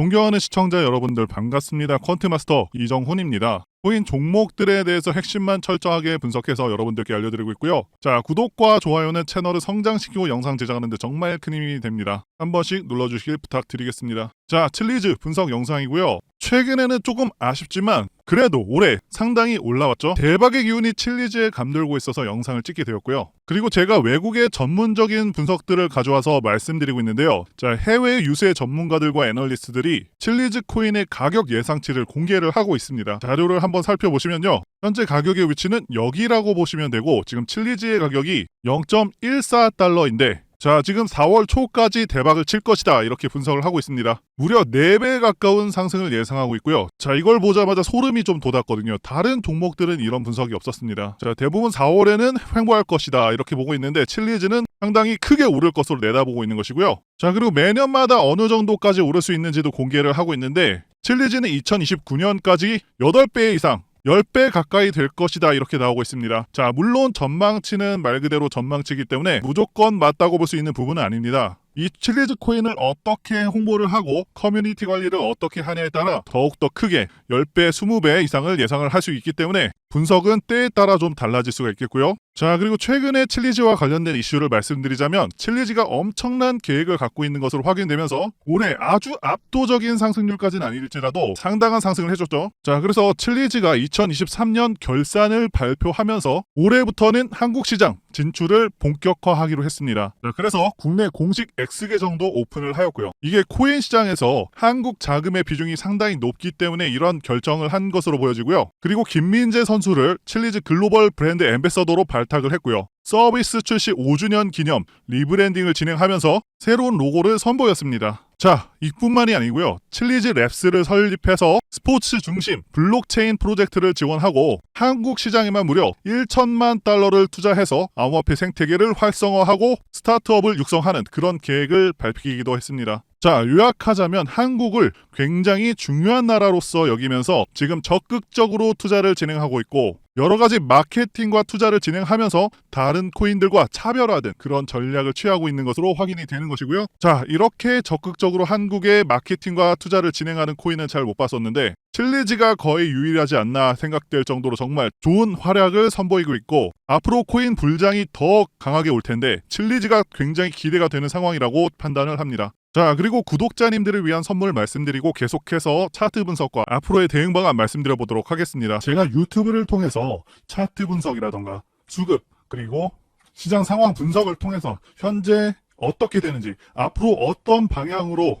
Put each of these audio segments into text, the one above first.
존경하는 시청자 여러분들 반갑습니다. 퀀트마스터 이정훈입니다. 코인 종목들에 대해서 핵심만 철저하게 분석해서 여러분들께 알려드리고 있고요. 자, 구독과 좋아요는 채널을 성장시키고 영상 제작하는데 정말 큰 힘이 됩니다. 한 번씩 눌러주시길 부탁드리겠습니다. 자, 칠리즈 분석 영상이고요. 최근에는 조금 아쉽지만 그래도 올해 상당히 올라왔죠. 대박의 기운이 칠리즈에 감돌고 있어서 영상을 찍게 되었고요. 그리고 제가 외국의 전문적인 분석들을 가져와서 말씀드리고 있는데요. 자, 해외 유세 전문가들과 애널리스트들이 칠리즈 코인의 가격 예상치를 공개를 하고 있습니다. 자료를 한번 살펴보시면요. 현재 가격의 위치는 여기라고 보시면 되고 지금 칠리즈의 가격이 0.14달러인데 자, 지금 4월 초까지 대박을 칠 것이다. 이렇게 분석을 하고 있습니다. 무려 4배 가까운 상승을 예상하고 있고요. 자, 이걸 보자마자 소름이 좀 돋았거든요. 다른 종목들은 이런 분석이 없었습니다. 자, 대부분 4월에는 횡보할 것이다. 이렇게 보고 있는데 칠리즈는 상당히 크게 오를 것으로 내다보고 있는 것이고요. 자, 그리고 매년마다 어느 정도까지 오를 수 있는지도 공개를 하고 있는데 칠리즈는 2029년까지 8배 이상 10배 가까이 될 것이다 이렇게 나오고 있습니다. 자, 물론 전망치는 말 그대로 전망치이기 때문에 무조건 맞다고 볼 수 있는 부분은 아닙니다. 이 칠리즈 코인을 어떻게 홍보를 하고 커뮤니티 관리를 어떻게 하냐에 따라 더욱더 크게 10배, 20배 이상을 예상을 할 수 있기 때문에 분석은 때에 따라 좀 달라질 수가 있겠고요. 자, 그리고 최근에 칠리즈와 관련된 이슈를 말씀드리자면 칠리즈가 엄청난 계획을 갖고 있는 것으로 확인되면서 올해 아주 압도적인 상승률까지는 아닐지라도 상당한 상승을 해줬죠. 자, 그래서 칠리즈가 2023년 결산을 발표하면서 올해부터는 한국 시장 진출을 본격화하기로 했습니다. 자, 그래서 국내 공식 X계정도 오픈을 하였고요. 이게 코인 시장에서 한국 자금의 비중이 상당히 높기 때문에 이런 결정을 한 것으로 보여지고요. 그리고 김민재 선 수를 칠리즈 글로벌 브랜드 엠베서더로 발탁을 했고요. 서비스 출시 5주년 기념 리브랜딩을 진행하면서 새로운 로고를 선보였습니다. 자, 이뿐만이 아니고요. 칠리즈 랩스를 설립해서 스포츠 중심 블록체인 프로젝트를 지원하고 한국 시장에만 무려 1천만 달러를 투자해서 암호화폐 생태계를 활성화하고 스타트업을 육성하는 그런 계획을 밝히기도 했습니다. 자, 요약하자면 한국을 굉장히 중요한 나라로서 여기면서 지금 적극적으로 투자를 진행하고 있고 여러 가지 마케팅과 투자를 진행하면서 다른 코인들과 차별화된 그런 전략을 취하고 있는 것으로 확인이 되는 것이고요. 자, 이렇게 적극적으로 한국의 마케팅과 투자를 진행하는 코인은 잘 못 봤었는데 칠리지가 거의 유일하지 않나 생각될 정도로 정말 좋은 활약을 선보이고 있고 앞으로 코인 불장이 더 강하게 올 텐데 칠리지가 굉장히 기대가 되는 상황이라고 판단을 합니다. 자, 그리고 구독자님들을 위한 선물 말씀드리고 계속해서 차트 분석과 앞으로의 대응 방안 말씀드려 보도록 하겠습니다. 제가 유튜브를 통해서 차트 분석이라던가 수급, 그리고 시장 상황 분석을 통해서 현재 어떻게 되는지, 앞으로 어떤 방향으로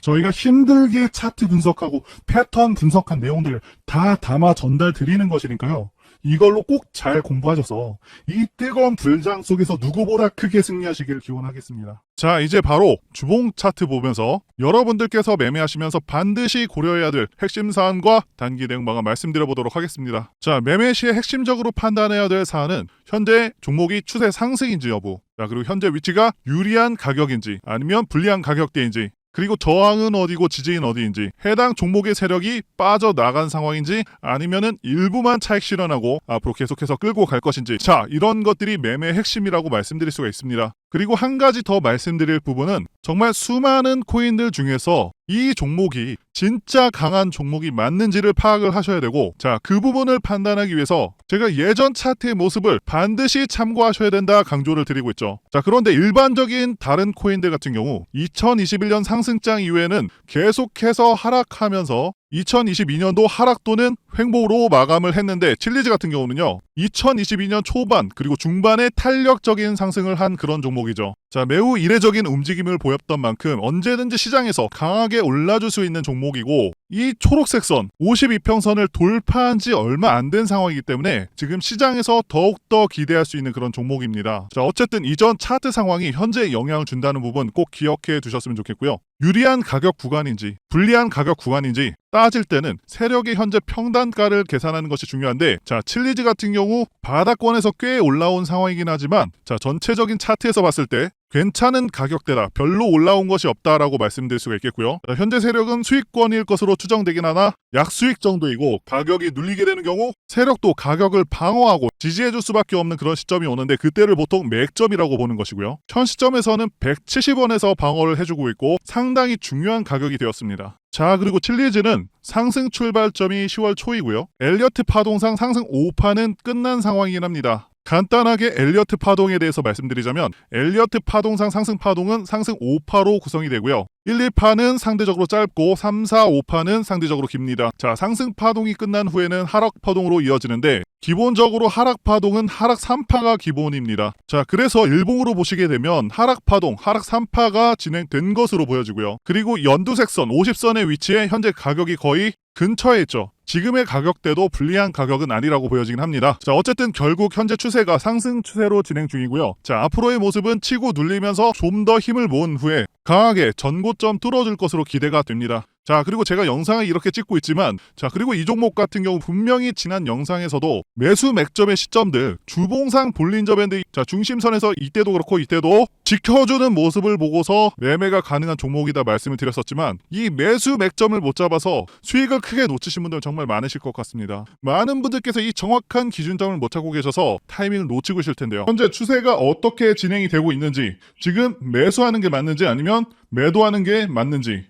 저희가 힘들게 차트 분석하고 패턴 분석한 내용들을 다 담아 전달 드리는 것이니까요. 이걸로 꼭 잘 공부하셔서 이 뜨거운 불장 속에서 누구보다 크게 승리하시길 기원하겠습니다. 자, 이제 바로 주봉 차트 보면서 여러분들께서 매매하시면서 반드시 고려해야 될 핵심 사안과 단기 대응 방안 말씀드려 보도록 하겠습니다. 자, 매매 시에 핵심적으로 판단해야 될 사안은 현재 종목이 추세 상승인지 여부, 자, 그리고 현재 위치가 유리한 가격인지 아니면 불리한 가격대인지 그리고 저항은 어디고 지지는 어디인지 해당 종목의 세력이 빠져나간 상황인지 아니면은 일부만 차익 실현하고 앞으로 계속해서 끌고 갈 것인지 자 이런 것들이 매매의 핵심이라고 말씀드릴 수가 있습니다. 그리고 한 가지 더 말씀드릴 부분은 정말 수많은 코인들 중에서 이 종목이 진짜 강한 종목이 맞는지를 파악을 하셔야 되고 자 그 부분을 판단하기 위해서 제가 예전 차트의 모습을 반드시 참고하셔야 된다 강조를 드리고 있죠. 자 그런데 일반적인 다른 코인들 같은 경우 2021년 상승장 이후에는 계속해서 하락하면서 2022년도 하락 또는 횡보로 마감을 했는데 칠리즈 같은 경우는요. 2022년 초반 그리고 중반에 탄력적인 상승을 한 그런 종목이죠. 자, 매우 이례적인 움직임을 보였던 만큼 언제든지 시장에서 강하게 올라줄 수 있는 종목이고 이 초록색 선 52평선을 돌파한 지 얼마 안 된 상황이기 때문에 지금 시장에서 더욱더 기대할 수 있는 그런 종목입니다. 자, 어쨌든 이전 차트 상황이 현재 영향을 준다는 부분 꼭 기억해 두셨으면 좋겠고요. 유리한 가격 구간인지 불리한 가격 구간인지 따질 때는 세력의 현재 평단가를 계산하는 것이 중요한데 자 칠리즈 같은 경우 바닥권에서 꽤 올라온 상황이긴 하지만 자 전체적인 차트에서 봤을 때 괜찮은 가격대다 별로 올라온 것이 없다라고 말씀드릴 수가 있겠고요 자, 현재 세력은 수익권일 것으로 추정되긴 하나 약수익 정도이고 가격이 눌리게 되는 경우 세력도 가격을 방어하고 지지해줄 수밖에 없는 그런 시점이 오는데 그때를 보통 맥점이라고 보는 것이고요 현 시점에서는 170원에서 방어를 해주고 있고 상당히 중요한 가격이 되었습니다 자, 그리고 칠리즈는 상승 출발점이 10월 초이고요. 엘리어트 파동상 상승 5파는 끝난 상황이긴 합니다. 간단하게 엘리어트 파동에 대해서 말씀드리자면 엘리어트 파동상 상승 파동은 상승 5파로 구성이 되고요. 1, 2파는 상대적으로 짧고 3, 4, 5파는 상대적으로 깁니다. 자, 상승 파동이 끝난 후에는 하락 파동으로 이어지는데 기본적으로 하락 파동은 하락 3파가 기본입니다. 자, 그래서 일봉으로 보시게 되면 하락 파동, 하락 3파가 진행된 것으로 보여지고요. 그리고 연두색선 50선의 위치에 현재 가격이 거의 근처에 있죠. 지금의 가격대도 불리한 가격은 아니라고 보여지긴 합니다. 자, 어쨌든 결국 현재 추세가 상승 추세로 진행 중이고요. 자, 앞으로의 모습은 치고 눌리면서 좀 더 힘을 모은 후에 강하게 전고점 뚫어줄 것으로 기대가 됩니다. 자, 그리고 제가 영상을 이렇게 찍고 있지만, 자, 그리고 이 종목 같은 경우 분명히 지난 영상에서도 매수 맥점의 시점들, 주봉상 볼린저 밴드, 자, 중심선에서 이때도 그렇고 이때도 지켜주는 모습을 보고서 매매가 가능한 종목이다 말씀을 드렸었지만, 이 매수 맥점을 못 잡아서 수익을 크게 놓치신 분들 정말 많으실 것 같습니다. 많은 분들께서 이 정확한 기준점을 못 찾고 계셔서 타이밍을 놓치고 계실 텐데요. 현재 추세가 어떻게 진행이 되고 있는지, 지금 매수하는 게 맞는지 아니면 매도하는 게 맞는지,